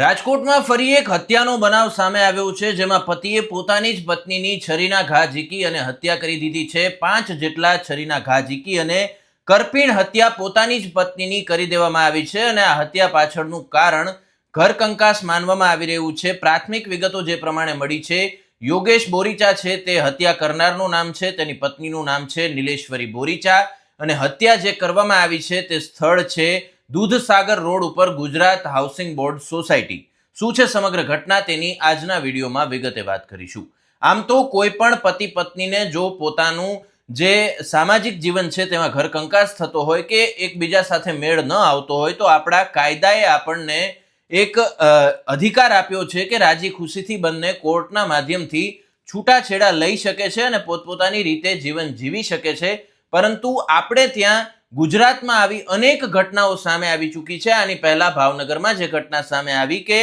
રાજકોટમાં ફરી એક હત્યાનો બનાવ સામે આવ્યો છે, જેમાં પતિએ પોતાની જ પત્નીની છરીના ઘા ઝીકી અને હત્યા કરી દીધી છે. પાંચ જેટલા છરીના ઘા ઝીકી અને કરપીણ હત્યા પોતાની જ પત્નીની કરી દેવામાં આવી છે અને આ હત્યા પાછળનું કારણ ઘર કંકાસ માનવામાં આવી રહ્યું છે. પ્રાથમિક વિગતો જે પ્રમાણે મળી છે, યોગેશ બોરીચા છે, તે હત્યા કરનારનું નામ છે, તેની પત્નીનું નામ છે નીલેશ્વરી બોરીચા અને હત્યા જે કરવામાં આવી છે તે સ્થળ છે દૂધસાગર રોડ ઉપર ગુજરાત હાઉસિંગ બોર્ડ સોસાયટી. શું છે સમગ્ર ઘટના તેની આજના વિડીયોમાં વિગતે વાત કરીશું. આમ તો કોઈ પણ પતિ પત્નીને જો પોતાનું જે સામાજિક જીવન છે તેમાં ઘર કંકાસ થતો હોય કે એકબીજા સાથે મેળ ન આવતો હોય તો આપણા કાયદાએ આપણને એક અધિકાર આપ્યો છે કે રાજી ખુશીથી બંને કોર્ટના માધ્યમથી છૂટાછેડા લઈ શકે છે અને પોતપોતાની રીતે જીવન જીવી શકે છે. પરંતુ આપણે ત્યાં ગુજરાતમાં આવી અનેક ઘટનાઓ સામે આવી ચૂકી છે આની પહેલા ભાવનગરમાં જે ઘટના સામે આવી કે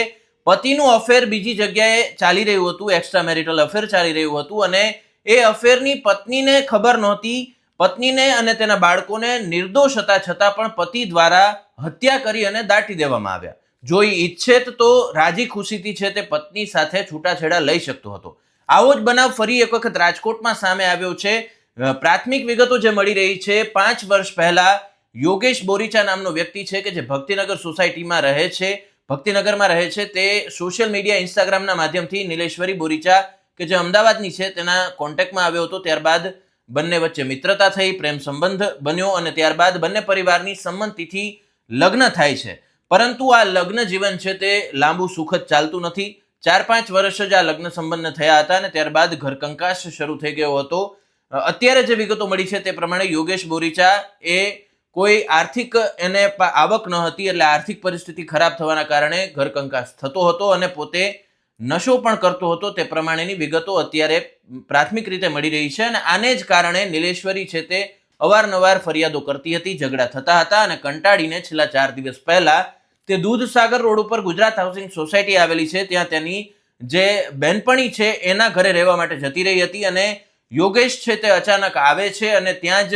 પતિનું અફેર બીજી જગ્યાએ ચાલી રહ્યું હતું એક્સ્ટ્રા મેરિટલ અફેર ચાલી રહ્યું હતું અને એ અફેરની પત્નીને ખબર નહોતી. પત્નીને અને તેના બાળકોને નિર્દોષ હતા છતાં પણ પતિ દ્વારા હત્યા કરી અને દાટી દેવામાં આવ્યા. જો એ ઈચ્છેત તો રાજી ખુશીથી છે તે પત્ની સાથે છૂટાછેડા લઈ શકતો હતો. આવો જ બનાવ ફરી એક વખત રાજકોટમાં સામે આવ્યો છે. પ્રાથમિક વિગતો જે મળી રહી છે, પાંચ વર્ષ પહેલા યોગેશ બોરીચા નામનો વ્યક્તિ છે કે જે ભક્તિનગર સોસાયટીમાં રહે છે. ભક્તિનગરમાં રહે છે. તે સોશિયલ મીડિયા ઇન્સ્ટાગ્રામના માધ્યમથી નીલેશ્વરી બોરીચા કે જે અમદાવાદની છે, તેના કોન્ટેક્ટમાં આવ્યો હતો. ત્યારબાદ બંને વચ્ચે મિત્રતા થઈ, પ્રેમ સંબંધ બન્યો અને ત્યારબાદ બંને પરિવારની સંમતિથી લગ્ન થાય છે. પરંતુ આ લગ્ન જીવન છે તે લાંબુ સુખદ ચાલતું નથી. ચાર પાંચ વર્ષ જ આ લગ્ન સંબંધ થયા હતા અને ત્યારબાદ ઘરકંકાશ શરૂ થઈ ગયો હતો. અત્યારે જે વિગતો મળી છે તે પ્રમાણે યોગેશ બોરીચા એ કોઈ આર્થિક એને આવક ન હતી એટલે આર્થિક પરિસ્થિતિ ખરાબ થવાના કારણે ઘરકંકાસ થતો હતો અને પોતે નશો પણ કરતો હતો તે પ્રમાણેની વિગતો અત્યારે પ્રાથમિક રીતે મળી રહી છે અને આને જ કારણે નીલેશ્વરી છે તે અવારનવાર ફરિયાદો કરતી હતી, ઝઘડા થતા હતા અને કંટાળીને છેલ્લા ચાર દિવસ પહેલા તે દૂધસાગર રોડ ઉપર ગુજરાત હાઉસિંગ સોસાયટી આવેલી છે, ત્યાં તેની જે બેનપણી છે એના ઘરે રહેવા માટે જતી રહી હતી અને યોગેશ છે તે અચાનક આવે છે અને ત્યાં જ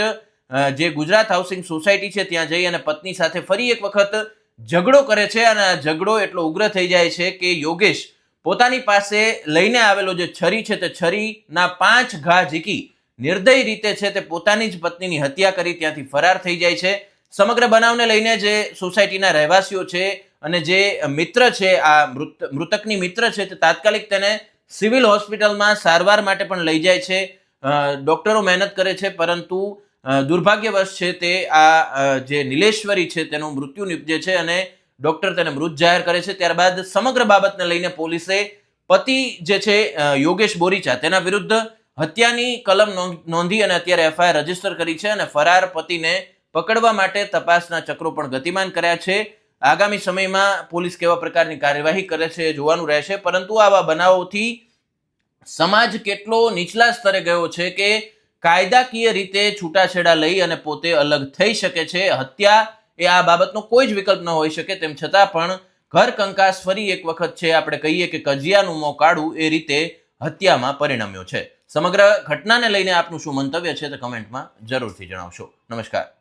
જે ગુજરાત હાઉસિંગ સોસાયટી છે ત્યાં જઈ અને પત્ની સાથે ફરી એક વખત ઝઘડો કરે છે અને આ ઝઘડો એટલો ઉગ્ર થઈ જાય છે કે યોગેશ પોતાની પાસે લઈને આવેલો જે છરી છે તે છરીના પાંચ ઘા ઝીકી નિર્દય રીતે છે તે પોતાની જ પત્નીની હત્યા કરી ત્યાંથી ફરાર થઈ જાય છે. સમગ્ર બનાવને લઈને જે સોસાયટીના રહેવાસીઓ છે અને જે મિત્ર છે, આ મૃત, મૃતકની મિત્ર છે તે તાત્કાલિક તેને સિવિલ હોસ્પિટલમાં સારવાર માટે પણ લઈ જાય છે. ડોક્ટરો મહેનત કરે છે, પરંતુ દુર્ભાગ્યવશ છે તે આ જે નિલેશ્વરી છે તેનું મૃત્યુ નિપજે છે અને ડોક્ટર તેને મૃત જાહેર કરે છે. ત્યારબાદ સમગ્ર બાબતને લઈને પોલીસે પતિ જે છે યોગેશ બોરીચા તેના વિરુદ્ધ હત્યાની કલમ નોંધી અને અત્યારે એફઆઈઆર રજિસ્ટર કરી છે અને ફરાર પતિને પકડવા માટે તપાસના ચક્રો પણ ગતિમાન કર્યા છે. આગામી સમયમાં પોલીસ કેવા પ્રકારની કાર્યવાહી કરે છે જોવાનું રહેશે, પરંતુ આવા બનાવોથી સમાજ કેટલો નીચલા સ્તરે ગયો છે કે કાયદાકીય રીતે છૂટાછેડા લઈ અને પોતે અલગ થઈ શકે છે? હત્યા એ આ બાબતનો કોઈ જ વિકલ્પ ન હોઈ શકે. તેમ છતાં પણ ઘર કંકાસ ફરી એક વખત છે. આપણે કહીએ કે કજિયાનું મોં કાઢવું એ રીતે હત્યામાં પરિણમ્યો છે. સમગ્ર ઘટનાને લઈને આપનું શું મંતવ્ય છે તે કમેન્ટમાં જરૂરથી જણાવશો. નમસ્કાર.